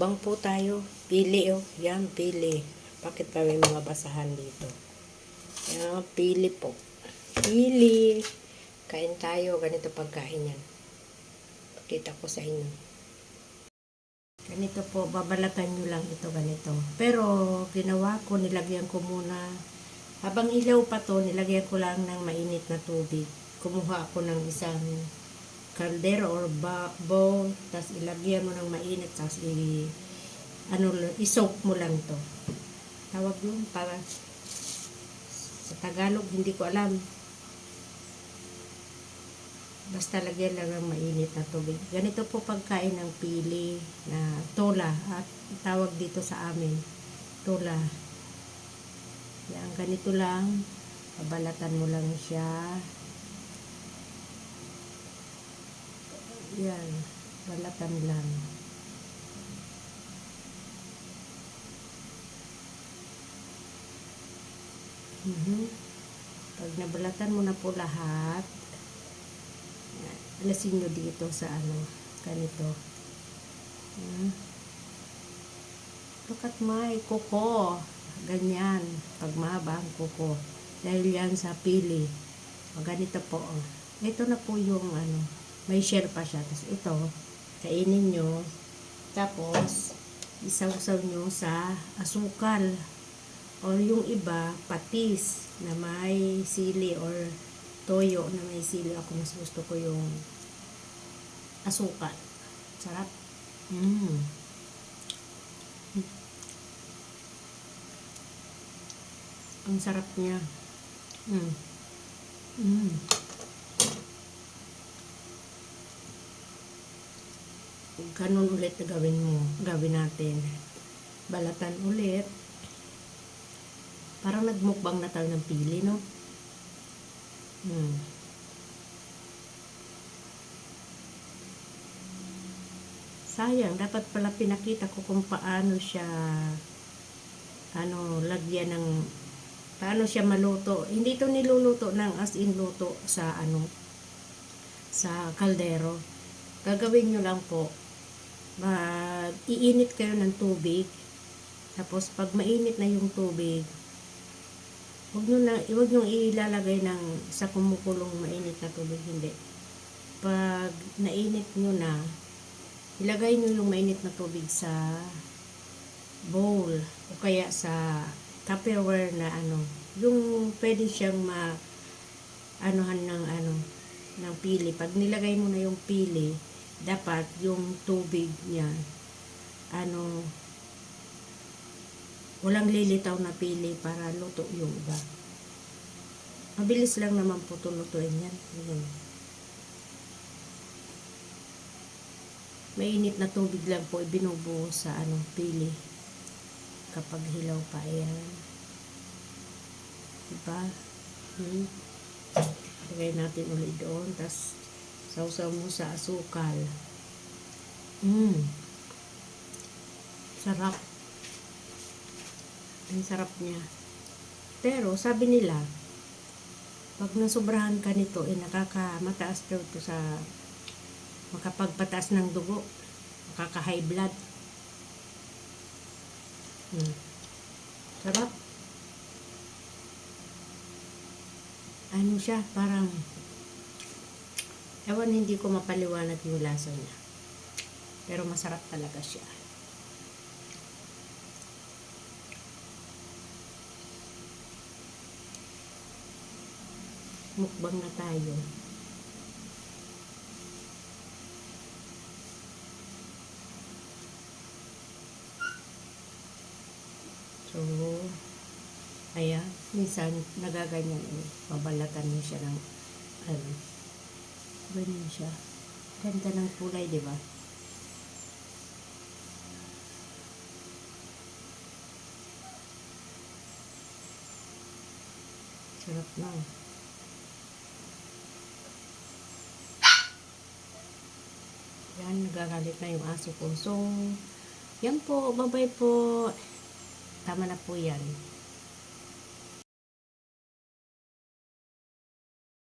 Mukbang po tayo. Pili oh. Yan, pili. Bakit pa may mga basahan dito? Yan, pili po. Pili. Kain tayo. Ganito pagkain yan. Pakita ko sa inyo. Ganito po, babalatan nyo lang ito ganito. Pero, ginawa ko, nilagyan ko muna. Habang ilaw pa to, nilagyan ko lang ng mainit na tubig. Kumuha ako ng isang kaldero or bowl, tapos ilagyan mo ng mainit, tapos i, ano, isoak mo lang to. Tawag yun, para sa Tagalog, hindi ko alam. Basta lagyan lang ng mainit na tubig. Ganito po pagkain ng pili na tola at tawag dito sa amin, tola. Yan, ganito lang. Pabalatan mo lang siya. Yan, balatan lang. Mhm. Pag nabalatan mo na po lahat, alasin nyo dito sa ano, ganito. Hmm. Look at my kuko. Ganyan. Pag mahaba ang kuko. Dahil yan sa pili. Ganito po. Ito na po yung ano, may share pa siya. Tapos ito, kainin nyo. Tapos, isawsaw nyo sa asukal. O yung iba, patis na may sili or toyo na may sili. Ako mas gusto ko yung asukal. Sarap. Mm. Ang sarap niya. Mm. Mm. Ganun ulit na gawin mo. Gawin natin. Balatan ulit. Parang nagmukbang na tayo ng pili, no? Hmm. Sayang, dapat pala pinakita ko kung paano siya ano, lagyan ng paano siya maluto. Hindi to niluluto ng as in luto sa ano sa kaldero. Gagawin nyo lang po. Mag iinit kayo ng tubig. Tapos pag mainit na yung tubig, Huwag nyo, na, huwag nyo ilalagay ng sa kumukulong mainit na tubig, hindi. Pag nainit nyo na, ilagay nyo yung mainit na tubig sa bowl o kaya sa tupperware na ano, yung pwede siyang ma anuhan ng ano, ng pili. Pag nilagay mo na yung pili, dapat yung tubig niya, ano, walang lilitaw na pili para luto yung iba. Mabilis lang naman po ito lutuin yan. Ayan. Mainit na tubig lang po ibinubuo sa ano, pili. Kapag hilaw pa, ayan. Diba? Hmm. Lagay natin ulit doon. Tapos, sausaw mo sa asukal. Mmm. Sarap. Ang sarap niya. Pero, sabi nila, pag nasobrahan ka nito, eh, nakakamataas daw ito sa makapagpataas ng dugo. Makaka-high blood. Hmm. Sarap. Ano siya, parang ewan hindi ko mapaliwanag yung lasa niya. Pero masarap talaga siya. mukbang na tayo. So, ayan, minsan nagaganyan eh. Mabalatan mo siya ng, ano, ganyan siya. Ganda ng kulay, di ba? Sarap na. Yan, nagagalit na yung aso ko. So, yan po, babay po. Tama na po yan.